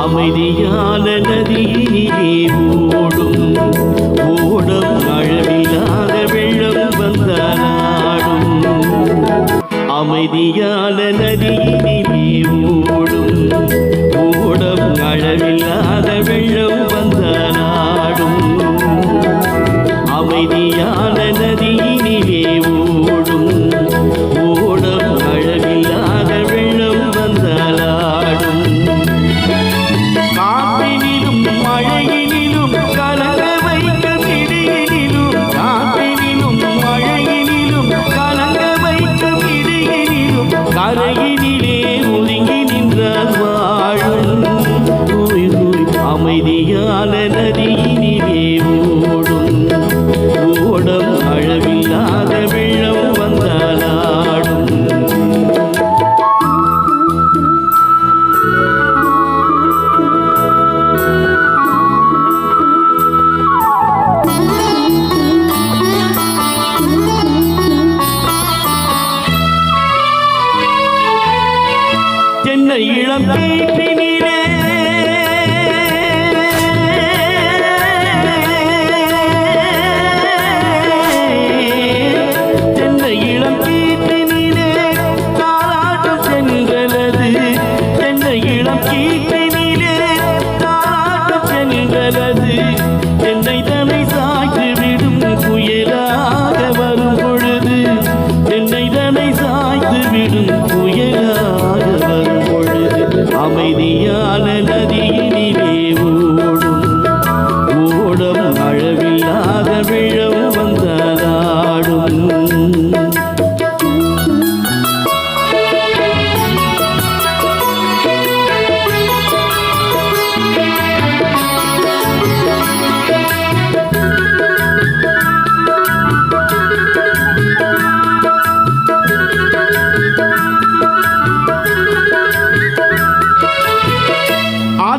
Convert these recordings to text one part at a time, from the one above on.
அமைதியான நதியிலே ஓடும். ஓடும் அழவில்லாத வெள்ளம் வந்தாடும் அமைதியான நதியிலே ஓடும் சின்ன இளம்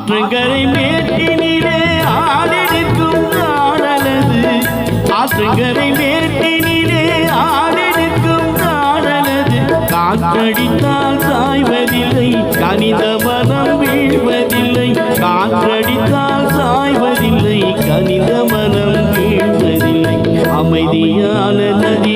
ஆற்றுங்கரை மேட்டினிலே ஆடெடுக்கும் நாடலது. ஆற்றுங்கரை மேட்டினிலே ஆடெடுக்கும் நாடலது. காற்றடித்தால் சாய்வதில்லை கனித மனம் வீழ்வதில்லை. காற்றடித்தால் சாய்வதில்லை கனித மனம் வீழ்வதில்லை. அமைதியான நதி